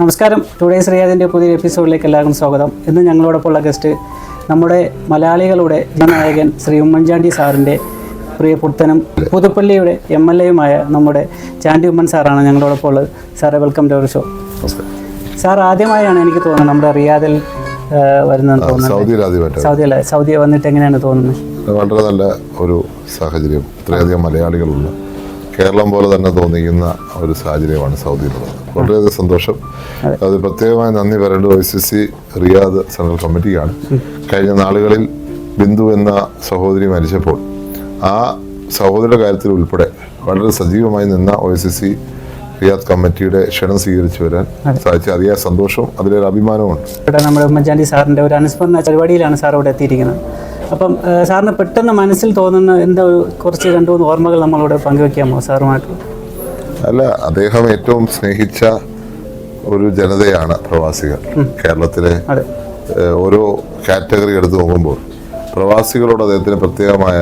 നമസ്കാരം. ടുഡേസ് റിയാദിന്റെ പുതിയ എപ്പിസോഡിലേക്ക് എല്ലാവർക്കും സ്വാഗതം. ഇന്ന് ഞങ്ങളോടൊപ്പം ഉള്ള ഗസ്റ്റ് നമ്മുടെ മലയാളികളുടെ ജനനായകൻ ശ്രീ ഉമ്മൻചാണ്ടി സാറിന്റെ പ്രിയപുത്തനും പുതുപ്പള്ളിയുടെ എം എൽ എയുമായ നമ്മുടെ ചാണ്ടി ഉമ്മൻ സാറാണ് ഞങ്ങളോടൊപ്പം ഉള്ളത് സാറെ welcome to our show sir ആദ്യമായാണ് എനിക്ക് തോന്നുന്നത് നമ്മുടെ റിയാദിൽ വരുന്നതെന്ന് തോന്നുന്നത്. സൗദി വന്നിട്ട് എങ്ങനെയാണ് തോന്നുന്നത്? വളരെ നല്ല ഒരു സാഹചര്യം. ഇത്രയധികം മലയാളികളുള്ള കേരളം പോലെ തന്നെ തോന്നിക്കുന്ന ഒരു സാഹചര്യമാണ് സൗദിയിലുള്ളത്. വളരെയധികം സന്തോഷം. അത്. പ്രത്യേകമായി നന്ദി പറയേണ്ടത് O C C Riyadh central കമ്മിറ്റിയാണ് കഴിഞ്ഞ നാളുകളിൽ ബിന്ദു എന്ന സഹോദരി മരിച്ചപ്പോൾ ആ സഹോദരിയുടെ കാര്യത്തിൽ ഉൾപ്പെടെ വളരെ സജീവമായി നിന്ന ഒ സി സി റിയാദ് കമ്മിറ്റിയുടെ ക്ഷണം സ്വീകരിച്ചു വരാൻ സാധിച്ച. അതിയായ സന്തോഷവും അതിലൊരു അഭിമാനവുമുണ്ട്. ഇവിടെ നമ്മുടെ ഉമ്മൻചാണ്ടി സാറിന്റെ ഒരു അനുസ്മരണ പരിപാടിയിലാണ് സാർ ഇവിടെ എത്തിയിരിക്കുന്നത്. അപ്പം സാറിന് പെട്ടെന്ന് മനസ്സിൽ തോന്നുന്ന എന്താ കുറച്ച് രണ്ടു മൂന്ന് ഓർമ്മകൾ നമ്മളോട് പങ്കുവെക്കാമോ സാറുമായിട്ട്? അല്ല അദ്ദേഹം ഏറ്റവും സ്നേഹിച്ച ഒരു ജനതയാണ് പ്രവാസികൾ. കേരളത്തിലെ ഓരോ കാറ്റഗറി എടുത്തു നോക്കുമ്പോൾ പ്രവാസികളോട് അദ്ദേഹത്തിന് പ്രത്യേകമായ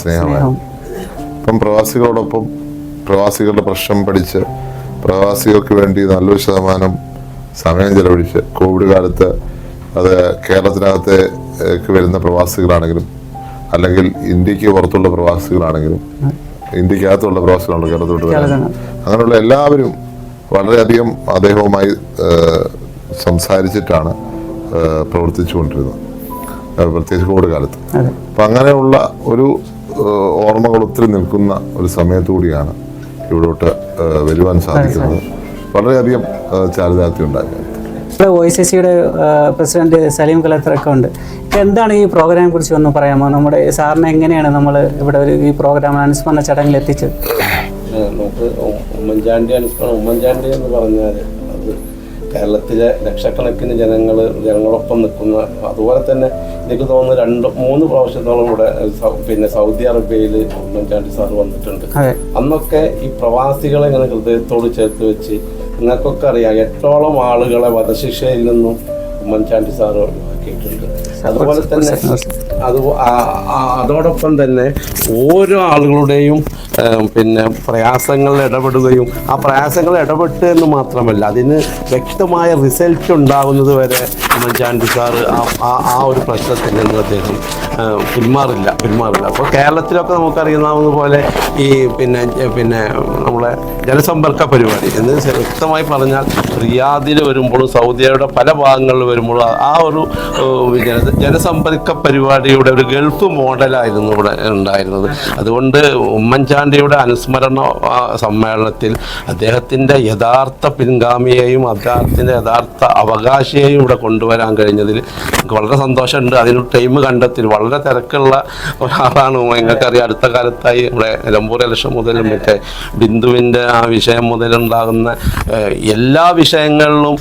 സ്നേഹമാണ്. ഇപ്പം പ്രവാസികളോടൊപ്പം പ്രവാസികളുടെ പ്രശ്നം പഠിച്ച് പ്രവാസികൾക്ക് വേണ്ടി നല്ലൊരു ശതമാനം സമയം ചെലവഴിച്ച് കോവിഡ് കാലത്ത് അത് കേരളത്തിനകത്തെ വരുന്ന പ്രവാസികളാണെങ്കിലും അല്ലെങ്കിൽ ഇന്ത്യയ്ക്ക് പുറത്തുള്ള പ്രവാസികളാണെങ്കിലും ഇന്ത്യക്കകത്തുള്ള പ്രവാസികളാണെങ്കിലും കേരളത്തിലോട്ട് വരുന്നത് അങ്ങനെയുള്ള എല്ലാവരും വളരെയധികം അദ്ദേഹവുമായി സംസാരിച്ചിട്ടാണ് പ്രവർത്തിച്ചു പ്രവർത്തിച്ചുകൊണ്ടിരുന്നത്. പ്രത്യേകിച്ച് കോവിഡ് കാലത്ത് അപ്പം അങ്ങനെയുള്ള ഒരു ഓർമ്മകൾ ഒത്തിരി നിൽക്കുന്ന ഒരു സമയത്തുകൂടിയാണ് ഇവിടോട്ട് വരുവാൻ സാധിക്കുന്നത്. വളരെയധികം ചാരിതാർത്ഥ്യം ഉണ്ടായി. ഇവിടെ ഒ എസ് സിയുടെ പ്രസിഡന്റ് സലീം കലത്തറൊക്കെ ഉണ്ട്. എന്താണ് ഈ പ്രോഗ്രാമിനെ കുറിച്ച് ഒന്ന് പറയാമോ? നമ്മുടെ സാറിനെ എങ്ങനെയാണ് നമ്മൾ ഇവിടെ ഒരു ഈ പ്രോഗ്രാം അനുസ്മരണ ചടങ്ങിൽ എത്തിച്ചത്? നമുക്ക് ഉമ്മൻചാണ്ടി അനുസ്മരണം ഉമ്മൻചാണ്ടി എന്ന് പറഞ്ഞാൽ അത് കേരളത്തിലെ ലക്ഷക്കണക്കിന് ജനങ്ങൾ ജനങ്ങളൊപ്പം നിൽക്കുന്ന അതുപോലെ തന്നെ എനിക്ക് തോന്നുന്നു രണ്ട് മൂന്ന് പ്രാവശ്യത്തോളം ഇവിടെ പിന്നെ സൗദി അറേബ്യയിൽ ഉമ്മൻചാണ്ടി സാർ വന്നിട്ടുണ്ട്. അന്നൊക്കെ ഈ പ്രവാസികളെ ഇങ്ങനെ ഹൃദയത്തോട് ചേർത്ത് വെച്ച് നിങ്ങൾക്കൊക്കെ അറിയാം എട്ടോളം ആളുകളെ വധശിക്ഷയിൽ നിന്നും ഉമ്മൻചാണ്ടി സാർ അതുപോലെ തന്നെ അത് അതോടൊപ്പം തന്നെ ഓരോ ആളുകളുടെയും പിന്നെ പ്രയാസങ്ങളിൽ ഇടപെടുകയും ആ പ്രയാസങ്ങളിൽ ഇടപെട്ട് എന്ന് മാത്രമല്ല അതിന് വ്യക്തമായ റിസൾട്ട് ഉണ്ടാകുന്നത് വരെ ഉമ്മൻചാണ്ടി സാറ് ആ ആ- ഒരു പ്രശ്നത്തിൽ നിന്ന് അദ്ദേഹം പിന്മാറില്ല പിന്മാറില്ല. അപ്പോൾ കേരളത്തിലൊക്കെ നമുക്കറിയുന്നാവുന്ന പോലെ ഈ പിന്നെ പിന്നെ നമ്മളെ ജനസമ്പർക്ക പരിപാടി എന്ന് വ്യക്തമായി പറഞ്ഞാൽ റിയാദിൽ വരുമ്പോഴും സൗദിയുടെ പല ഭാഗങ്ങളിൽ വരുമ്പോഴും ആ- ഒരു ജനസമ്പർക്ക പരിപാടിയുടെ ഒരു ഗൾഫ് മോഡലായിരുന്നു ഇവിടെ ഉണ്ടായിരുന്നത്. അതുകൊണ്ട് ഉമ്മൻചാണ്ടിയുടെ അനുസ്മരണ സമ്മേളനത്തിൽ അദ്ദേഹത്തിന്റെ യഥാർത്ഥ പിൻഗാമിയെയും അദ്ദേഹത്തിന്റെ യഥാർത്ഥ അവകാശിയെയും ഇവിടെ കൊണ്ടുവരാൻ കഴിഞ്ഞതിൽ എനിക്ക് വളരെ സന്തോഷമുണ്ട്. അതിന് ടൈം കണ്ടെത്തി. വളരെ തിരക്കുള്ള ഒരാളാണ് നിങ്ങൾക്കറിയാം അടുത്ത കാലത്തായി ഇവിടെ നിലമ്പൂർ ഇലക്ഷൻ മുതലും മറ്റേ ബിന്ദുവിന്റെ ആ വിഷയം മുതലുണ്ടാകുന്ന എല്ലാ വിഷയങ്ങളിലും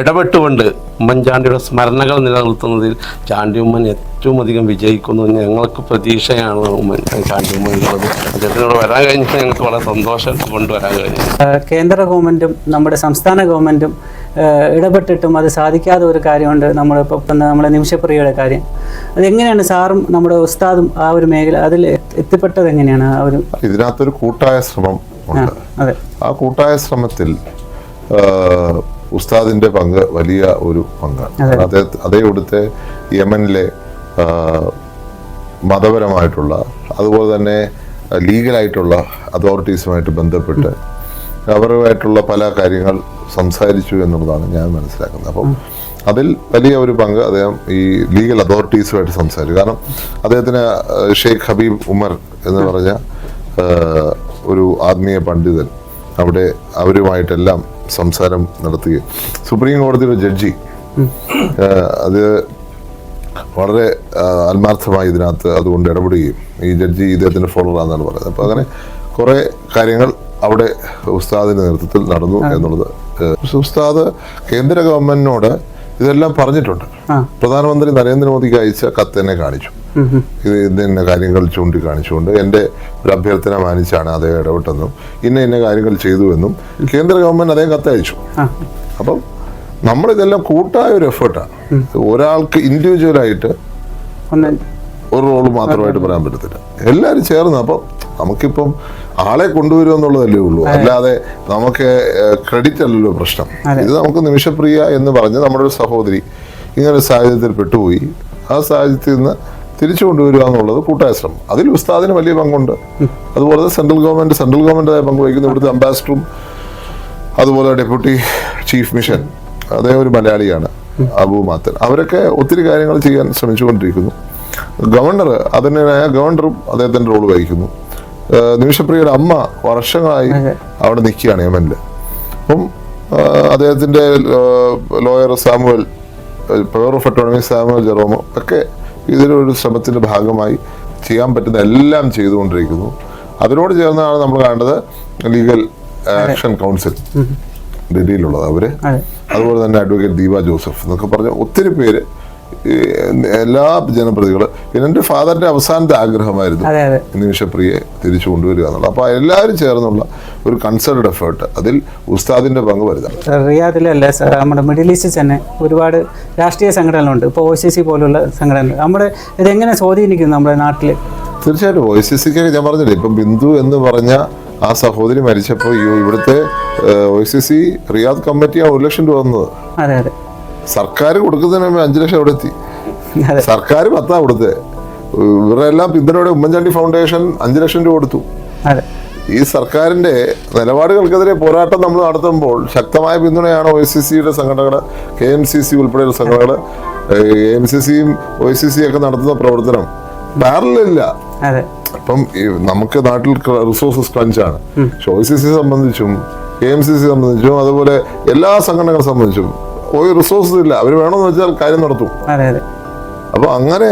ഇടപെട്ടുകൊണ്ട് ഉമ്മൻചാണ്ടിയുടെ സ്മരണകൾ നിലനിർത്തുന്നതിൽ ചാണ്ടി ഉമ്മൻ ഏറ്റവും അധികം വിജയിക്കുന്നു എന്ന് ഞങ്ങൾക്ക് പ്രതീക്ഷയാണ് ഉമ്മൻ ചാണ്ടി എന്നുള്ളത്. അദ്ദേഹത്തിനോട് വരാൻ കഴിഞ്ഞാൽ ഞങ്ങൾക്ക് വളരെ സന്തോഷം കൊണ്ടുവരാൻ കഴിഞ്ഞു. കേന്ദ്ര ഗവൺമെന്റും നമ്മുടെ സംസ്ഥാന ഗവൺമെന്റും ഇടപെട്ടിട്ടും അത് സാധിക്കാത്ത ഒരു കാര്യമുണ്ട് നമ്മളിപ്പോൾ നമ്മുടെ നമ്മളെ നിമിഷപ്രിയയുടെ കാര്യം. അതെങ്ങനെയാണ് സാറും നമ്മുടെ ഉസ്താദും ആ ഒരു മേഖല അതിൽ എത്തി- എത്തിപ്പെട്ടത് എങ്ങനെയാണ്? ആ ഒരു ഇതിനകത്തൊരു കൂട്ടായ ശ്രമം ഉണ്ട്. അതെ. ആ കൂട്ടായ ശ്രമത്തിൽ ഉസ്താദിന്റെ പങ്ക് വലിയ ഒരു പങ്കാണ്. അദ്ദേഹത്തെ അതേ ഇവിടുത്തെ യമനിലെ മതപരമായിട്ടുള്ള അതുപോലെ തന്നെ ലീഗലായിട്ടുള്ള അതോറിറ്റീസുമായിട്ട് ബന്ധപ്പെട്ട് അവരുമായിട്ടുള്ള പല കാര്യങ്ങൾ സംസാരിച്ചു എന്നുള്ളതാണ് ഞാൻ മനസ്സിലാക്കുന്നത്. അപ്പം അതിൽ വലിയ ഒരു പങ്ക് അദ്ദേഹം ഈ ലീഗൽ അതോറിറ്റീസുമായിട്ട് സംസാരിച്ചു. കാരണം അദ്ദേഹത്തിന് ഷെയ്ഖ് ഹബീബ് ഉമർ എന്ന് പറഞ്ഞ ഒരു ആത്മീയ പണ്ഡിതൻ അവിടെ അവരുമായിട്ടെല്ലാം സംസാരം നടത്തുകയും. സുപ്രീം കോടതിയുടെ ജഡ്ജി അത് വളരെ ആത്മാർത്ഥമായി ഇതിനകത്ത് അതുകൊണ്ട് ഇടപെടുകയും ഈ ജഡ്ജി ഇദ്ദേഹത്തിന്റെ ഫോളോറാന്നാണ് പറയുന്നത്. അപ്പോൾ അങ്ങനെ കുറേ കാര്യങ്ങൾ അവിടെ ഉസ്താദിന്റെ നേതൃത്വത്തിൽ നടന്നു എന്നുള്ളത് ഉസ്താദ് കേന്ദ്ര ഗവൺമെന്റിനോട് ഇതെല്ലാം പറഞ്ഞിട്ടുണ്ട്. പ്രധാനമന്ത്രി നരേന്ദ്രമോദിക്ക് അയച്ച കത്ത് തന്നെ കാണിച്ചു. ഇത് ഇന്ന കാര്യങ്ങൾ ചൂണ്ടിക്കാണിച്ചുകൊണ്ട് എന്റെ ഒരു അഭ്യർത്ഥന മാനിച്ചാണ് അദ്ദേഹം ഇടപെട്ടെന്നും ഇന്ന ഇന്ന കാര്യങ്ങൾ ചെയ്തു എന്നും കേന്ദ്ര ഗവൺമെന്റ് അദ്ദേഹം കത്തയച്ചു. അപ്പം നമ്മളിതെല്ലാം കൂട്ടായ ഒരു എഫേർട്ടാണ് ഒരാൾക്ക് ഇൻഡിവിജ്വലായിട്ട് ഒരു റോൾ മാത്രമായിട്ട് പറയാൻ പറ്റത്തില്ല. എല്ലാവരും ചേർന്ന് അപ്പം നമുക്കിപ്പം ആളെ കൊണ്ടുവരും എന്നുള്ളതല്ലേ ഉള്ളൂ. അല്ലാതെ നമുക്ക് ക്രെഡിറ്റ് അല്ലല്ലോ പ്രശ്നം. ഇത് നമുക്ക് നിമിഷപ്രിയ എന്ന് പറഞ്ഞ് നമ്മുടെ ഒരു സഹോദരി ഇങ്ങനെ ഒരു സാഹചര്യത്തിൽ പെട്ടുപോയി. ആ സാഹചര്യത്തിൽ നിന്ന് തിരിച്ചു കൊണ്ടുവരിക എന്നുള്ളത് കൂട്ടായ ശ്രമം അതിൽ ഉസ്താദിന് വലിയ പങ്കുണ്ട്. അതുപോലെ സെൻട്രൽ ഗവൺമെന്റ് സെൻട്രൽ ഗവൺമെന്റായ പങ്ക് വഹിക്കുന്ന ഇവിടുത്തെ അംബാസിഡറും അതുപോലെ ഡെപ്യൂട്ടി ചീഫ് മിഷൻ അദ്ദേഹം ഒരു മലയാളിയാണ് അബു മാത്തൻ. അവരൊക്കെ ഒത്തിരി കാര്യങ്ങൾ ചെയ്യാൻ ശ്രമിച്ചുകൊണ്ടിരിക്കുന്നു. ഗവർണർ അതിനായ ഗവർണറും അദ്ദേഹത്തിന്റെ റോൾ വഹിക്കുന്നു. നിമിഷപ്രിയയുടെ അമ്മ വർഷങ്ങളായി അവിടെ നിൽക്കുകയാണ് യമനിൽ. അപ്പം അദ്ദേഹത്തിന്റെ lawyer Samuel power of attorney Samuel Jerome ഒക്കെ ഇതിലൊരു ശ്രമത്തിന്റെ ഭാഗമായി ചെയ്യാൻ പറ്റുന്ന എല്ലാം ചെയ്തുകൊണ്ടിരിക്കുന്നു. അതിനോട് ചേർന്നാണ് നമ്മൾ കാണേണ്ടത് ലീഗൽ ആക്ഷൻ കൗൺസിൽ ഡൽഹിയിലുള്ളത് അവർ. അതെ. അതുപോലെ തന്നെ അഡ്വക്കേറ്റ് ദീപ ജോസഫ് എന്നൊക്കെ പറഞ്ഞ ഒത്തിരി പേര് എല്ലാ ജനപ്രതികളും പിന്നെ എന്റെ ഫാദറിന്റെ അവസാനത്തെ ആഗ്രഹമായിരുന്നു നിമിഷപ്രിയെ തിരിച്ചു കൊണ്ടുവരിക എന്നുള്ളത്. അപ്പോൾ എല്ലാവരും ചേർന്നുള്ള ഒരു കൺസേർഡ് എഫേർട്ട് അതിൽ ഉസ്താദിന്റെ പങ്ക് വലുതാണ് റിയാദിലല്ല സർ നമ്മുടെ മിഡിൽ ഈസ്റ്റിൽ തന്നെ ഒരുപാട് രാഷ്ട്രീയ സംഘടനകളുണ്ട്. ഇപ്പോൾ ഒ സി സി പോലുള്ള സംഘടനകൾ. നമ്മുടെ ഇതെങ്ങനെ സ്വാധീനിക്കുന്നു നമ്മുടെ നാട്ടിൽ? തീർച്ചയായിട്ടും ഒ സി സിക്ക് ഞാൻ പറഞ്ഞില്ലേ ഇപ്പം ബിന്ദു എന്ന് പറഞ്ഞ ആ സഹോദരി മരിച്ചപ്പോൾ ഇവിടുത്തെ ഒ സി സി റിയാദ് കമ്മിറ്റിയാണ് ഒരു ലക്ഷം രൂപ തന്നത്. അതെ അതെ. സർക്കാർ കൊടുക്കുന്നതിന് അഞ്ചു ലക്ഷം അവിടെ എത്തി സർക്കാർ പത്താ കൊടുത്തത് ഇവരുടെ എല്ലാം പിന്തുണയുടെ ഉമ്മൻചാണ്ടി ഫൗണ്ടേഷൻ അഞ്ചു ലക്ഷം രൂപ കൊടുത്തു. ഈ സർക്കാരിന്റെ നിലപാടുകൾക്കെതിരെ പോരാട്ടം നമ്മൾ നടത്തുമ്പോൾ ശക്തമായ പിന്തുണയാണ് ഒ സി സിയുടെ സംഘടനകൾ കെ എം സി സി ഉൾപ്പെടെയുള്ള സംഘടനകൾ എ എം സി സിയും ഒ സി സി ഒക്കെ നടത്തുന്ന പ്രവർത്തനം പാരലില്ല അപ്പം നമുക്ക് നാട്ടിൽ റിസോഴ്സസ് ക്രഞ്ചാണ് പക്ഷെ ഒ സി സി സംബന്ധിച്ചും കെ എം സി സി സംബന്ധിച്ചും അതുപോലെ എല്ലാ സംഘടനകളെ സംബന്ധിച്ചും ഒരു റിസോഴ്സസ് ഇല്ല. അവർ വേണമെന്ന് വെച്ചാൽ കാര്യം നടത്തും. അപ്പോൾ അങ്ങനെ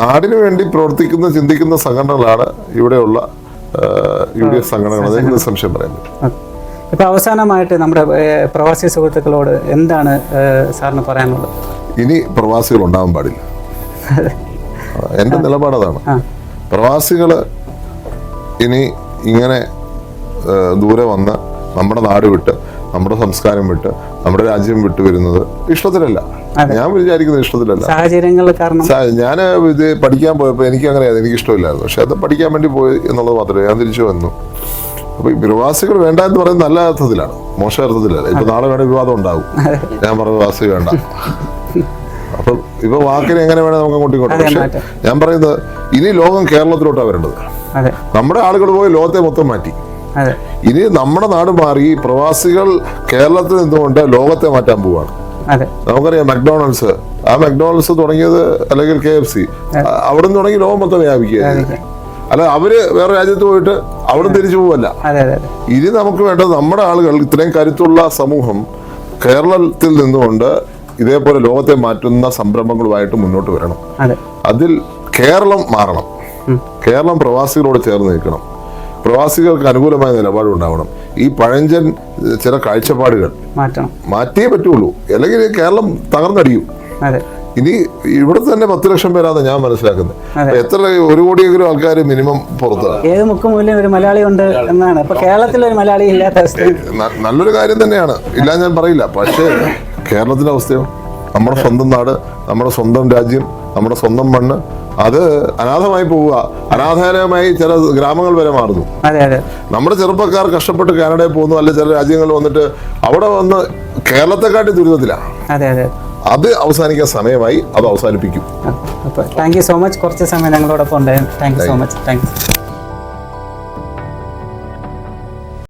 നാടിനു വേണ്ടി പ്രവർത്തിക്കുന്ന ചിന്തിക്കുന്ന സംഘടനകളാണ് ഇവിടെയുള്ള യു ഡി എഫ് സംഘടനകൾ സംശയം പറയുന്നത്. ഇപ്പൊ അവസാനമായിട്ട് നമ്മുടെ പ്രവാസി സുഹൃത്തുക്കളോട് എന്താണ് സാറിന് പറയാനുള്ളത്? ഇനി പ്രവാസികൾ ഉണ്ടാവാൻ പാടില്ല. എന്റെ എന്റെ നിലപാട് അതാണ്. പ്രവാസികൾ ഇനി ഇങ്ങനെ ദൂരെ വന്ന് നമ്മുടെ നാട് വിട്ട് നമ്മുടെ സംസ്കാരം വിട്ട് നമ്മുടെ രാജ്യം വിട്ട് വരുന്നത് ഇഷ്ടത്തിലല്ല. ഞാൻ വിചാരിക്കുന്നത് ഇഷ്ടത്തിലല്ല. സാഹചര്യങ്ങൾ കാരണം. ഞാൻ ഇത് പഠിക്കാൻ പോയപ്പോൾ എനിക്ക് അങ്ങനെയായിരുന്നു എനിക്ക് ഇഷ്ടമില്ലായിരുന്നു. പക്ഷെ അത് പഠിക്കാൻ വേണ്ടി പോയി എന്നുള്ളത് മാത്രമേ ഞാൻ തിരിച്ചു വന്നു. അപ്പൊ പ്രവാസികൾ വേണ്ട എന്ന് പറയുന്നത് നല്ല അർത്ഥത്തിലാണ് മോശം അർത്ഥത്തിലല്ല. ഇപ്പൊ നാളെ വേണേ വിവാദം ഉണ്ടാവും. ഞാൻ പറഞ്ഞ പ്രവാസി വേണ്ട. അപ്പൊ ഇപ്പൊ വാക്കിനെ എങ്ങനെ വേണേ നമുക്ക് അങ്ങോട്ടും ഇങ്ങോട്ടും. പക്ഷെ ഞാൻ പറയുന്നത് ഇനി ലോകം കേരളത്തിലോട്ടാണ് വരേണ്ടത്. നമ്മുടെ ആളുകൾ പോയി ലോകത്തെ മൊത്തം മാറ്റി. ഇനി നമ്മുടെ നാട് മാറി പ്രവാസികൾ കേരളത്തിൽ നിന്നുകൊണ്ട് ലോകത്തെ മാറ്റാൻ പോവാണ്. നമുക്കറിയാം മക്ഡൊണാൾഡ്സ് ആ മക്ഡൊണാൾഡ്സ് തുടങ്ങിയത് അല്ലെങ്കിൽ കെ എഫ് സി അവിടെ നിന്ന് തുടങ്ങി ലോകം മൊത്തം വ്യാപിക്കുക. അല്ല അവർ വേറെ രാജ്യത്ത് പോയിട്ട് അവിടെ തിരിച്ചു പോവല്ല. ഇനി നമുക്ക് വേണ്ടത് നമ്മുടെ ആളുകൾ ഇത്രയും കരുത്തുള്ള സമൂഹം കേരളത്തിൽ നിന്നുകൊണ്ട് ഇതേപോലെ ലോകത്തെ മാറ്റുന്ന സംരംഭങ്ങളുമായിട്ട് മുന്നോട്ട് വരണം. അതെ. അതിൽ കേരളം മാറണം. കേരളം പ്രവാസികളോട് ചേർന്ന് നിൽക്കണം. പ്രവാസികൾക്ക് അനുകൂലമായ നിലപാടുണ്ടാവണം. ഈ പഴഞ്ചൻ ചില കാഴ്ചപ്പാടുകൾ മാറ്റിയേ പറ്റുള്ളൂ. അല്ലെങ്കിൽ കേരളം തകർന്നടിയും. ഇനി ഇവിടെ തന്നെ പത്ത് ലക്ഷം പേരാണ് ഞാൻ മനസ്സിലാക്കുന്നത്. എത്ര ഒരു കോടിയെങ്കിലും ആൾക്കാർ മിനിമം പുറത്താണ് ഏത് മുക്കുമൂലം ഒരു മലയാളി ഉണ്ട് എന്നാണ്. ഇപ്പൊ കേരളത്തിൽ ഒരു മലയാളി ഇല്ലാത്ത അവസ്ഥ. നല്ലൊരു കാര്യം തന്നെയാണ്. ഇല്ല ഞാൻ പറയില്ല. പക്ഷേ കേരളത്തിന്റെ അവസ്ഥയോ? നമ്മുടെ സ്വന്തം നാട് നമ്മുടെ സ്വന്തം രാജ്യം നമ്മുടെ സ്വന്തം മണ്ണ് അത് അനാഥമായി പോവുക അനാഥാലയമായി ചില ഗ്രാമങ്ങൾ വരെ മാറുന്നു. നമ്മുടെ ചെറുപ്പക്കാർ കഷ്ടപ്പെട്ട് കാനഡയിൽ പോകുന്നു അല്ലെ ചില രാജ്യങ്ങളിൽ വന്നിട്ട് അവിടെ വന്ന് കേരളത്തെക്കാട്ടി ദുരിതത്തിലാണ് അതെ അവസാനിക്കാൻ സമയമായി അത് അവസാനിപ്പിക്കും. താങ്ക് യു സോ മച്ച് കുറച്ച് സമയം ഞങ്ങളോടൊപ്പം ഉണ്ടായിരുന്നു thank you so much thank you